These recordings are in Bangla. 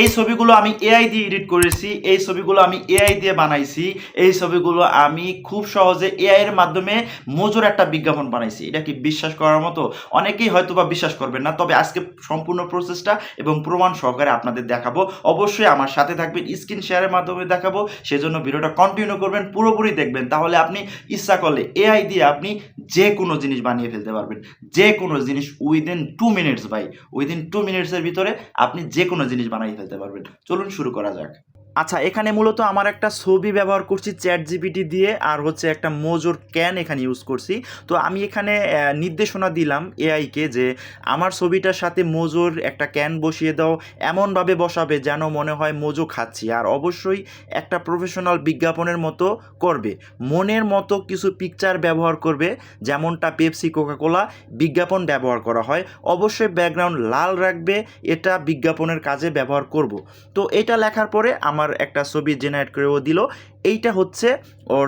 এই ছবিগুলো আমি এআই দিয়ে এডিট করেছি, এই ছবিগুলো আমি এআই দিয়ে বানাইছি, এই ছবিগুলো আমি খুব সহজে এআই এর মাধ্যমে মজুর একটা বিজ্ঞাপন বানাইছি। এটা কি বিশ্বাস করার মতো? অনেকেই হয়তো বা বিশ্বাস করবেন না, তবে আজকে সম্পূর্ণ প্রসেসটা এবং প্রমাণ সহকারে আপনাদের দেখাবো। অবশ্যই আমার সাথে থাকবেন স্ক্রিন শেয়ারের মাধ্যমে দেখাবো, সেজন্য ভিডিওটা কন্টিনিউ করবেন, পুরোপুরি দেখবেন, তাহলে আপনি ইচ্ছা করলে এআই দিয়ে আপনি যে কোনো জিনিস বানিয়ে ফেলতে পারবেন। যে কোনো জিনিস উইদিন টু মিনিটস ভাই উইদিন টু মিনিটসের ভিতরে আপনি যে কোনো জিনিস বানিয়ে ফেলতে পারবেন। চলুন শুরু করা যাক। আচ্ছা এখানে মূলত আমার একটা ছবি ব্যবহার করছি চ্যাট জিপিটি দিয়ে আর হচ্ছে একটা মোজোর ক্যান এখানে ইউজ করছি। তো আমি এখানে নির্দেশনা দিলাম এআইকে যে আমার ছবিটার সাথে মোজোর একটা ক্যান বসিয়ে দাও, এমনভাবে বসাবে যেন মনে হয় মোজো খাচ্ছি। আর অবশ্যই একটা প্রফেশনাল বিজ্ঞাপনের মতো করবে। মনের মতো কিছু পিকচার ব্যবহার করবে, যেমনটা পেপসি, কোকাকোলা বিজ্ঞাপন ব্যবহার করা হয়। অবশ্যই ব্যাকগ্রাউন্ড লাল রাখবে, এটা বিজ্ঞাপনের কাজে ব্যবহার করব। তো এটা লেখার পরে আমার একটা ছবি জেনারেট করে ও দিল। এইটা হচ্ছে ওর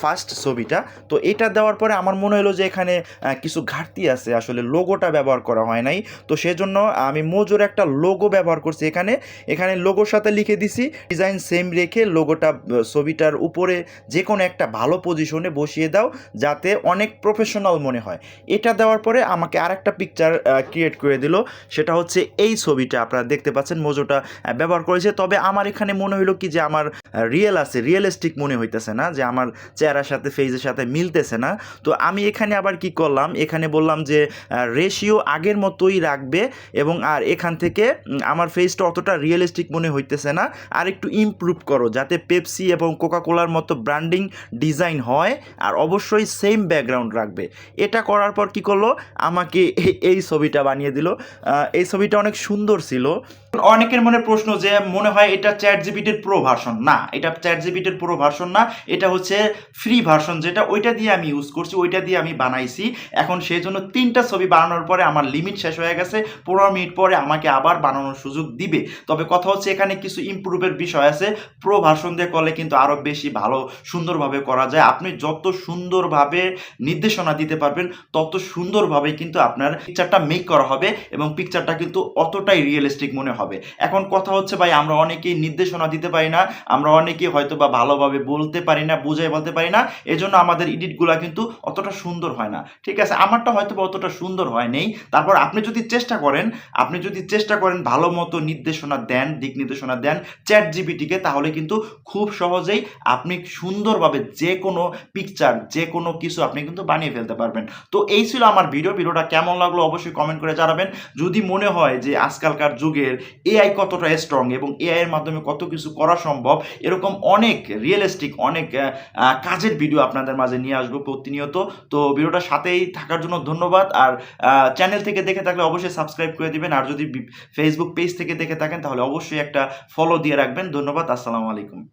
ফার্স্ট ছবিটা। তো এটা দেওয়ার পরে আমার মনে হলো যে এখানে কিছু ঘাটতি আছে। আসলে লোগোটা ব্যবহার করা হয় নাই। তো সেজন্য আমি মোজোর একটা লোগো ব্যবহার করছি এখানে। এখানে লোগোর সাথে লিখে দিছি ডিজাইন সেম রেখে লোগোটা ছবিটার উপরে যে কোনো একটা ভালো পজিশনে বসিয়ে দাও, যাতে অনেক প্রফেশনাল মনে হয়। এটা দেওয়ার পরে আমাকে আরেকটা পিকচার ক্রিয়েট করে দিল। সেটা হচ্ছে এই ছবিটা। আপনারা দেখতে পাচ্ছেন মোজোটা ব্যবহার করেছে। তবে আমার এখানে মনে হলো কি যে আমার রিয়েল আছে রিয়েলিস্টিক মনে হইতেছে না, যে আমার চেহারার সাথে ফেজের সাথে মিলতেছে না। তো আমি এখানে আবার কি করলাম? এখানে বললাম যে রেশিও আগের মতোই রাখবে এবং আর এখান থেকে আমার ফেসটা অতটা রিয়েলিস্টিক মনে হইতেছে না। আর একটু ইমপ্রুভ করো, যাতে পেপসি এবং কোকাকোলার মতো ব্র্যান্ডিং ডিজাইন হয়, আর অবশ্যই সেম ব্যাকগ্রাউন্ড রাখবে। এটা করার পর কি করল? আমাকে এই ছবিটা বানিয়ে দিল। এই ছবিটা অনেক সুন্দর ছিল। অনেকের মনে প্রশ্ন যে, মনে হয় এটা চ্যাট জিপিটির প্রো ভার্সন না। এটা চ্যাট জিপিটির প্রো ভার্সন না, এটা হচ্ছে ফ্রি ভার্সন যেটা, ওইটা দিয়ে আমি ইউজ করছি, ওইটা দিয়ে আমি বানাইছি। এখন সেই জন্য তিনটা ছবি বানানোর পরে আমার লিমিট শেষ হয়ে গেছে, পনেরো মিনিট পরে আমাকে আবার বানানোর সুযোগ দিবে। তবে কথা হচ্ছে এখানে কিছু ইমপ্রুভের বিষয় আছে। প্রো ভার্সন দিয়ে করলে কিন্তু আরও বেশি ভালো, সুন্দরভাবে করা যায়। আপনি যত সুন্দরভাবে নির্দেশনা দিতে পারবেন, তত সুন্দরভাবে কিন্তু আপনার পিকচারটা মেক করা হবে এবং পিকচারটা কিন্তু অতটাই রিয়েলিস্টিক মনে হবে। এখন কথা হচ্ছে ভাই, আমরা অনেকেই নির্দেশনা দিতে পারি না, আমরা অনেকেই হয়তো বা ভালোভাবে বলতে পারি না, বুঝাই বলতে পারি না, এজন্য আমাদের এডিটগুলো কিন্তু অতটা সুন্দর হয় না। ঠিক আছে? আমারটা হয়তো বা অতটা সুন্দর হয় নেই। তারপর আপনি যদি চেষ্টা করেন, আপনি যদি চেষ্টা করেন ভালো মতো নির্দেশনা দেন, দিক নির্দেশনা দেন চ্যাট জিবিটিকে তাহলে কিন্তু খুব সহজেই আপনি সুন্দরভাবে যে কোনো পিকচার যে কোনো কিছু আপনি কিন্তু বানিয়ে ফেলতে পারবেন। তো এই ছিল আমার ভিডিও ভিডিওটা কেমন লাগল অবশ্যই কমেন্ট করে জানাবেন। যদি মনে হয় যে আজকালকার যুগের এআই কতটা স্ট্রং এবং এআই এর মাধ্যমে কত কিছু করা সম্ভব। এরকম অনেক রিয়েলিস্টিক অনেক কাজের ভিডিও আপনাদের মাঝে নিয়ে আসব প্রতিনিয়ত। তো ভিডিওটার সাথেই থাকার জন্য ধন্যবাদ। আর চ্যানেল থেকে দেখে থাকলে অবশ্যই সাবস্ক্রাইব করে দিবেন। আর যদি ফেসবুক পেজ থেকে দেখে থাকেন, তাহলে অবশ্যই একটা ফলো দিয়ে রাখবেন। ধন্যবাদ। আসসালামু আলাইকুম।